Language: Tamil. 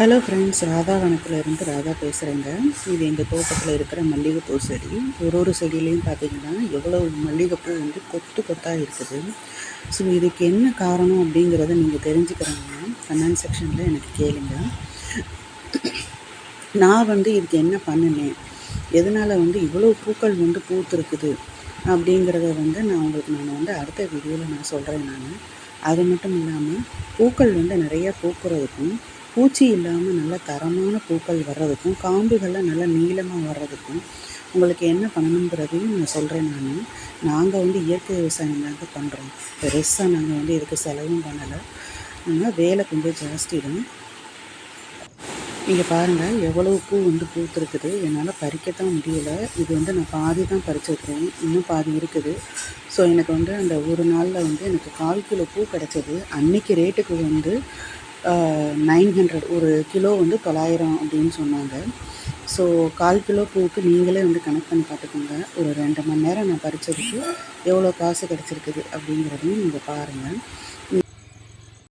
ஹலோ ஃப்ரெண்ட்ஸ் ராதா வனத்தில் இருந்து ராதா பேசுகிறேங்க இது எங்கள் தோட்டத்தில் இருக்கிற மல்லிகைப்பூ செடி. ஒரு ஒரு செடியிலையும் பார்த்தீங்கன்னா எவ்வளோ மல்லிகைப்பூ வந்து கொத்து கொத்தாக இருக்குது. ஸோ இதுக்கு என்ன காரணம் அப்படிங்கிறத நீங்கள் தெரிஞ்சுக்கிறாங்கன்னா கமெண்ட் செக்ஷனில் எனக்கு கேளுங்க. நான் வந்து இதுக்கு என்ன பண்ணினேன் எதனால் வந்து இவ்வளோ பூக்கள் வந்து பூத்துருக்குது? அப்படிங்கிறத வந்து நான் உங்களுக்கு நான் வந்து அடுத்த வீடியோவில் நான் சொல்கிறேன் நான். அது மட்டும் இல்லாமல் பூக்கள் வந்து நிறையா பூக்கிறதுக்கும் பூச்சி இல்லாமல் நல்ல தரமான பூக்கள் வர்றதுக்கும் காம்புகள்லாம் நல்லா நீளமாக வர்றதுக்கும் உங்களுக்கு என்ன பண்ணணுங்கிறதையும் நான் சொல்கிறேன் நான். நாங்கள் வந்து இயற்கை விவசாயம் தாங்க பண்ணுறோம் பெருசாக நாங்கள் வந்து இதுக்கு செலவும் பண்ணலை. ஆனால் வேலை கொஞ்சம் ஜாஸ்தி தான். இங்கே பாருங்கள் எவ்வளோ பூ வந்து பூத்துருக்குது. என்னால் பறிக்கத்தான் முடியலை. இது வந்து நான் பாதி தான் பறிச்சிருக்கிறேன். இன்னும் பாதி இருக்குது. ஸோ எனக்கு வந்து அந்த ஒரு நாளில் வந்து எனக்கு கால் கிலோ பூ கிடச்சிது. அன்றைக்கி ரேட்டுக்கு வந்து நைன் ஹண்ட்ரட் ஒரு கிலோ வந்து தொள்ளாயிரம் அப்படின்னு சொன்னாங்க. ஸோ கால் கிலோ பூவுக்கு நீங்களே வந்து கனெக்ட் பண்ணி பார்த்துக்கோங்க. ஒரு ரெண்டு மணி நேரம் நான் பறித்ததுக்கு எவ்வளோ காசு கிடச்சிருக்குது அப்படிங்கிறதையும் நீங்கள் பாருங்கள்